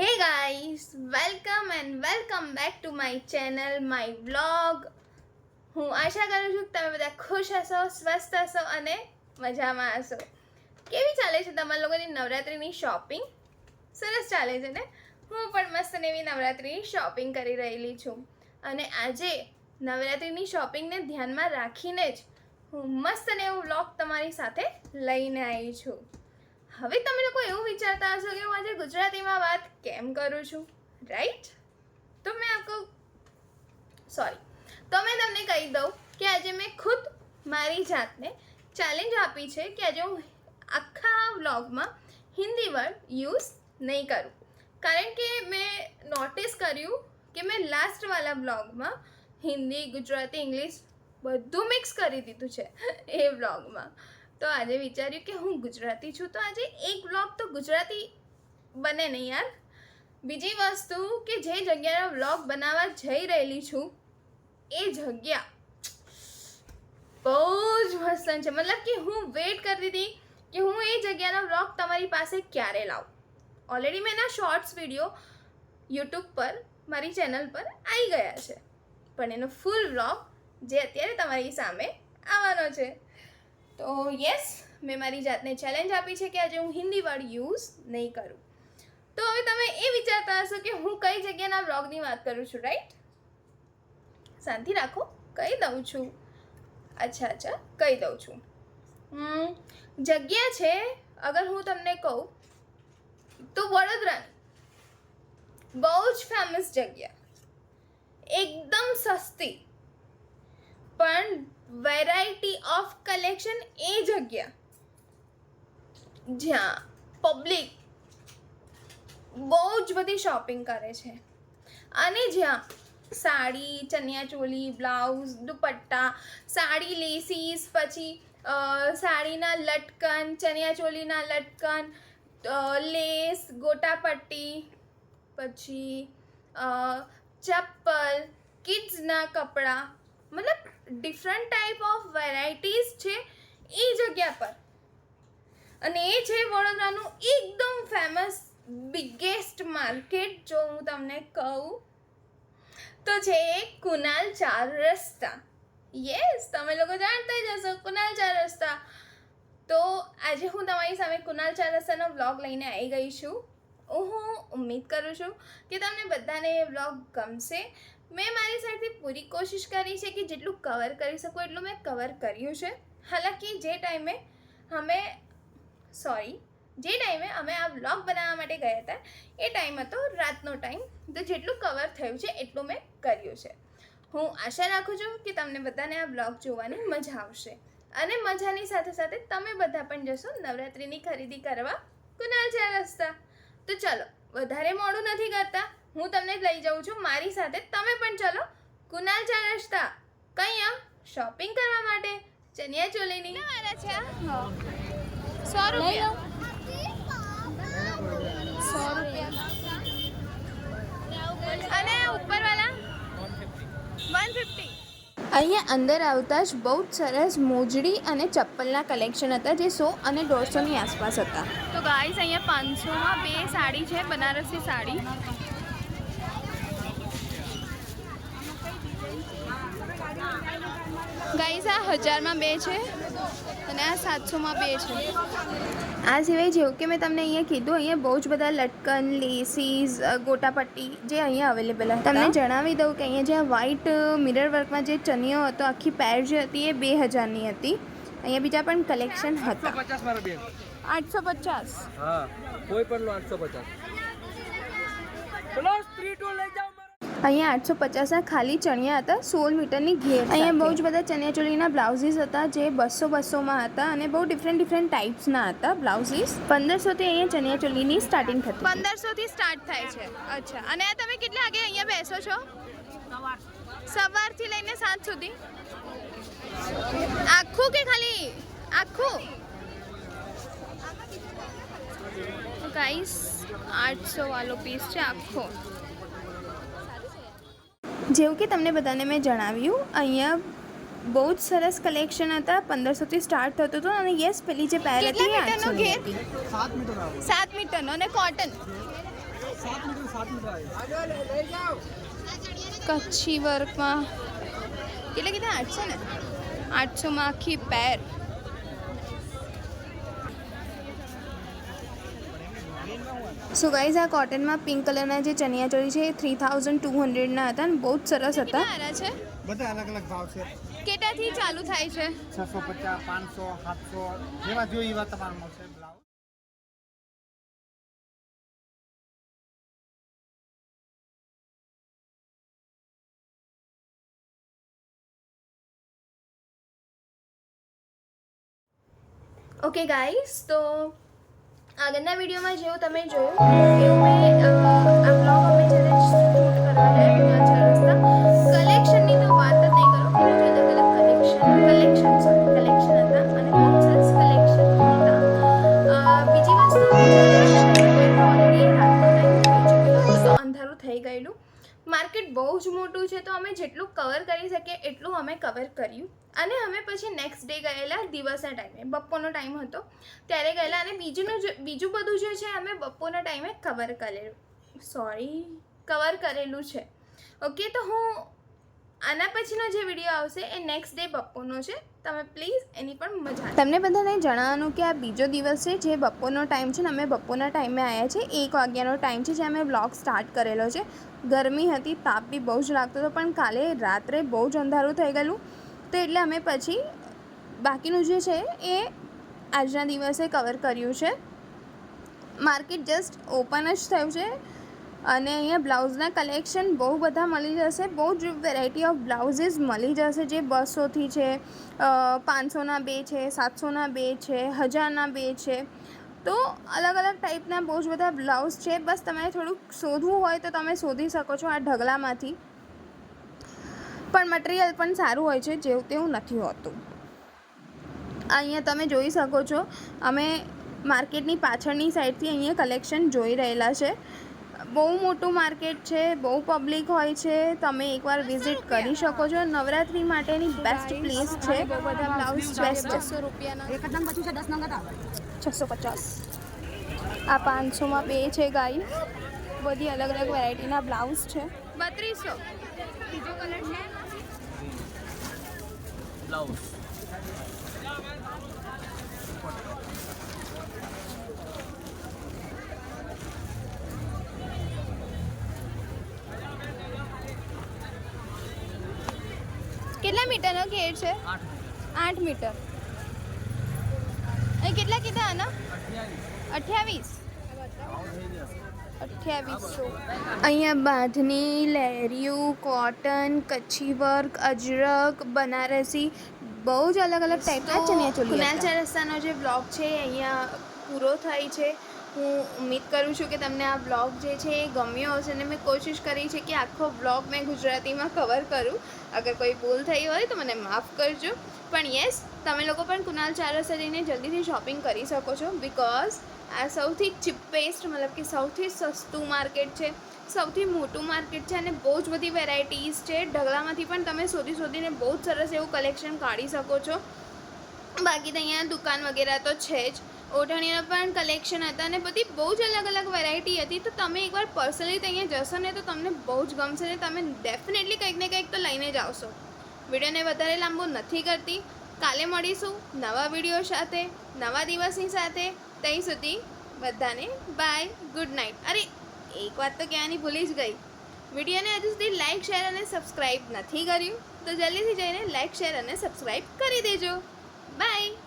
Hey guys welcome and welcome back to my channel my blog હું આશા કરું છું કે તમે બધા ખુશ હશો, સ્વસ્થ હશો અને મજામાં હશો. કેવી ચાલે છે તમારા લોકોની નવરાત્રિની શોપિંગ સરસ ચાલે છે ને? હું પણ મસ્ત એવી નવરાત્રિની શોપિંગ કરી રહેલી છું. અને આજે નવરાત્રિની શોપિંગને ધ્યાનમાં રાખીને જ હું મસ્ત ને એવું વ્લોગ તમારી સાથે લઈને આવી છું. હવે તમે લોકો એવું વિચારતા હશો કે હું આજે ગુજરાતીમાં વાત કેમ કરું છું? રાઈટ તો મેં આપકો સોરી તો મેં તમને કહી દઉં કે આજે મેં ખુદ મારી જાતને ચેલેન્જ આપી છે કે આજે હું આખા વ્લોગમાં હિન્દી વર્ડ યુઝ નહીં કરું. કારણ કે મેં નોટિસ કર્યું કે મેં લાસ્ટવાળા વ્લોગમાં હિન્દી, ગુજરાતી ઇંગ્લિશ બધું મિક્સ કરી દીધું છે એ વ્લોગમાં તો આજે વિચાર્યું કે હું ગુજરાતી છું. તો આજે એક વ્લોગ તો ગુજરાતી બને નહીં યાર. બીજી વસ્તુ કે જે જગ્યાનો વ્લોગ બનાવવા જઈ રહેલી છું, એ જગ્યા બહુ જ પસંદ છે. મતલબ કે હું વેટ કરતી હતી કે હું એ જગ્યાનો બ્લોગ તમારી પાસે ક્યારે લાવું. ઓલરેડી મેં એના શોર્ટ્સ વીડિયો યુટ્યુબ પર, મારી ચેનલ પર આવી ગયા છે. પણ એનો ફૂલ બ્લોગ જે અત્યારે તમારી સામે આવવાનો છે. તો યસ મેં મારી જાતને ચેલેન્જ આપી છે કે આજે હું હિન્દી વર્ડ યુઝ નહીં કરું. તો હવે તમે એ વિચારતા હશો કે હું કઈ જગ્યાના વ્લોગની વાત કરું છું રાઈટ શાંતિ રાખો, કહી દઉં છું. અચ્છા અચ્છા, કહી દઉં છું. જગ્યા છે, અગર હું તમને કહું, તો વડોદરાની. બહુ જ ફેમસ જગ્યા. એકદમ સસ્તી. પણ વેરાયટી ઓફ કલેક્શન એ જગ્યા. જ્યાં પબ્લિક બહુ જ બધી શોપિંગ કરે છે. અને જ્યાં સાડી ચણિયાચોલી બ્લાઉઝ દુપટ્ટા, સાડી લેસીસ પછી સાડીના લટકન ચણિયાચોલીના લટકન લેસ ગોટાપટ્ટી, પછી ચપ્પલ કિડ્સના કપડાં, મતલબ ડિફરન્ટ ટાઈપ ઓફ વેરાયટીઝ છે એ જગ્યા પર. અને એ છે વડોદરાનું એકદમ ફેમસ બિગેસ્ટ માર્કેટ જો હું તમને કહું, તો છે કુનાલ ચાર રસ્તા. યસ તમે લોકો જાણતા જ હશો કુનાલ ચાર રસ્તા. તો આજે હું તમારી સામે કુનાલ ચાર રસ્તાનો વ્લોગ લઈને આવી ગઈ છું. હું ઉમ્મીદ કરું છું કે તમને બધાને એ વ્લોગ ગમશે. મેં મારી સાઈડથી પૂરી કોશિશ કરી છે કે જેટલું કવર કરી શકું એટલું મેં કવર કર્યું છે. હાલાકી જે ટાઈમે અમે સોરી જે ટાઈમે અમે આ વ્લોગ બનાવવા માટે ગયા હતા, એ ટાઈમ હતો રાતનો ટાઈમ તો જેટલું કવર થયું છે એટલું મેં કર્યું છે. હું આશા રાખું છું કે તમને બધાને આ બ્લોગ જોવાની મજા આવશે. અને મજાની સાથે સાથે તમે બધા પણ જશો નવરાત્રિની ખરીદી કરવા કુનાલ ચાર રસ્તા. તો ચાલો, વધારે મોડું નથી કરતા. હું તમને લઈ જાઉં છું મારી સાથે. તમે પણ ચલો. કુનાલ ચા રસ્તા કઈ આમ શોપિંગ કરવા માટે? ચણિયા ચોલીની. મારા છે? સો રૂપિયા. સો રૂપિયા. અને ઉપરવાળા વન ફિફ્ટી અહીંયા અંદર આવતા જ બહુ જ સરસ મોજડી અને ચપ્પલના કલેક્શન હતા જે સો અને દોઢસોની આસપાસ હતા. તો ગાઈસ અહીંયા પાંચસોમાં બે સાડી છે બનારસી સાડી. ગાઈસ આ હજારમાં બે છે અને આ સાતસોમાં બે છે. આ સિવાય જેવું કે મેં તમને અહીંયા કીધું અહીંયા બહુ જ બધા લટકન લેસીસ ગોટાપટ્ટી જે અહીંયા અવેલેબલ હતા. તમને જણાવી દઉં કે અહીંયા જે વ્હાઇટ મિરર વર્કમાં જે ચનિયો હતો આખી પેર જે હતી એ બે હજારની હતી. અહીંયા બીજા પણ કલેક્શન હતા. આઠસો પચાસ હા કોઈ પણ લો આઠસો પચાસ. અહીંયા આઠસો પચાસના ખાલી ચણિયા હતા, સોળ મીટરની ઘેર. અહીંયા બહુ જ બધા ચણિયાચોળીના બ્લાઉઝીસ હતા, જે બસો બસોમાં હતા અને બહુ ડિફરન્ટ ડિફરન્ટ ટાઈપ્સના હતા બ્લાઉઝીસ. પંદરસોથી અહીંયા ચણિયાચોળીની સ્ટાર્ટિંગ થતી પંદરસોથી સ્ટાર્ટ થાય છે. અચ્છા. અને તમે કેટલા વાગે અહીંયા બેસો છો? સવારથી લઈને સાંજ સુધી? આખું કે ખાલી? આખું? ગાઈસ, આઠસો વાળો પીસ છે આખો. જેવું કે તમને બધાને મેં જણાવ્યું અહીંયા બહુ જ સરસ કલેક્શન હતા. પંદરસોથી સ્ટાર્ટ થતું હતું અને યસ પેલી જે પહેર હતી સાત મીટરનો અને કોટન કચ્છી વર્કમાં કેટલા કીધા આઠસો ને? આઠસોમાં આખી પેર સો ગાઈઝ આ કોટનમાં પિંક કલરના જે ચણિયા ચોળી છે એ થ્રી થાઉઝન્ડ ટુ હંડ્રેડના હતા અને બહુ જ સરસ હતા. છે? બધા અલગ અલગ ભાવ છે. કેટલાથી ચાલુ થાય છે? છસો પચાસ પાંચસો સાતસો જેવા જોઈએ એવા તમારા મળશે બ્લાઉઝ ઓકે ગાઈઝ તો આગળના વિડીયોમાં જેવું તમે જોયું એવું મેં થઈ ગયેલું. માર્કેટ બહુ જ મોટું છે, તો અમે જેટલું કવર કરી શકીએ એટલું અમે કવર કર્યું. અને અમે પછી નેક્સ્ટ ડે ગયેલા દિવસના ટાઈમે બપોરનો ટાઈમ હતો. ત્યારે ગયેલા અને બીજુંનું બીજું બધું જે છે, અમે બપોરના ટાઈમે કવર કરેલું. સોરી કવર કરેલું છે. ઓકે તો હું આના પછીનો જે વીડિયો આવશે એ નેક્સ્ટ ડે બપોરનો છે. તમે પ્લીઝ એની પણ મજા તમને બધાને જણાવવાનું કે આ બીજો દિવસ છે, જે બપોરનો ટાઈમ છે ને, અમે બપોરના ટાઈમે આવ્યા છે એક વાગ્યાનો ટાઈમ છે, જે અમે બ્લોગ સ્ટાર્ટ કરેલો છે. ગરમી હતી, તાપ બી બહુ જ લાગતો હતો, પણ કાલે રાત્રે બહુ જ અંધારું થઈ ગયેલું. તો એટલે અમે પછી બાકીનું જે છે એ આજના દિવસે કવર કર્યું છે. માર્કેટ જસ્ટ ઓપન જ થયું છે. અને અહીંયા બ્લાઉઝના કલેક્શન બહુ બધા મળી જશે. બહુ જ વેરાયટી ઓફ બ્લાઉઝીસ મળી જશે જે બસોથી છે પાંચસોના બે છે, સાતસોના બે છે, હજારના બે છે. તો અલગ અલગ ટાઈપના બહુ જ બધા બ્લાઉઝ છે. બસ તમારે થોડુંક શોધવું હોય તો તમે શોધી શકો છો આ ઢગલામાંથી. પણ મટીરિયલ પણ સારું હોય છે, જેવું તેવું નથી હોતું. અહીંયા તમે જોઈ શકો છો, અમે માર્કેટની પાછળની સાઈડથી અહીંયા કલેક્શન જોઈ રહેલા છે. બહુ મોટું માર્કેટ છે બહુ પબ્લિક હોય છે તમે એકવાર વિઝિટ કરી શકો છો. નવરાત્રી માટેની બેસ્ટ પ્લેસ છે. બ્લાઉઝ બેસ્ટ બસો રૂપિયાના એકદમ પછી છે. દસ નંગ હતા છસો પચાસ. આ પાંચસોમાં બે છે ગાઈ. બધી અલગ અલગ વેરાયટીના બ્લાઉઝ છે. બત્રીસો. બીજો કલર છે બ્લાઉઝ કેટલા મીટરનો ઘેર છે? આઠ મીટર. અહીં કેટલા કીધા આના? અઠ્યાવીસ. અઠ્યાવીસો અહીંયા બાંધણી લહેરિયું કોટન કચ્છી વર્ક અજરક બનારસી બહુ જ અલગ અલગ ટાઈપના ચણિયા ચોલી કુનાલ રસ્તાનો જે બ્લોગ છે અહીંયા પૂરો થાય છે. હું ઉમ્મીદ કરું છું કે તમને આ બ્લોગ જે છે એ ગમ્યો હશે અને મેં કોશિશ કરી છે કે આખો બ્લોગ મેં ગુજરાતીમાં કવર કરું. અગર કોઈ ભૂલ થઈ હોય તો મને માફ કરજો. પણ યસ તમે લોકો પણ કુનાલ ચારસરીને જલ્દીથી શોપિંગ કરી શકો છો બિકોઝ આ સૌથી ચીપેસ્ટ મતલબ કે સૌથી સસ્તું માર્કેટ છે, સૌથી મોટું માર્કેટ છે અને બહુ જ બધી વેરાયટીઝ છે. ઢગલામાંથી પણ તમે શોધી શોધીને બહુ જ સરસ એવું કલેક્શન કાઢી શકો છો. બાકી તો અહીંયા દુકાન વગેરે તો છે જ. ઓઢણીના પણ કલેક્શન હતા અને બધી બહુ જ અલગ અલગ વેરાયટી હતી. તો તમે એકવાર પર્સનલી અહીંયા જશો ને તો તમને બહુ જ ગમશે ને તમે ડેફિનેટલી કંઈક ને કંઈક તો લઈને જ આવશો. વિડીયોને વધારે લાંબો નથી કરતી. કાલે મળીશું નવા વીડિયો સાથે, નવા દિવસની સાથે. ત્યાં સુધી બધાને બાય ગુડ નાઇટ અરે, એક વાત તો ક્યાંની ભૂલી જ ગઈ. વિડીયોને હજુ સુધી લાઇક શેર અને સબસ્ક્રાઈબ નથી કર્યું, તો જલ્દીથી જઈને લાઇક શેર અને સબસ્ક્રાઈબ કરી દેજો. બાય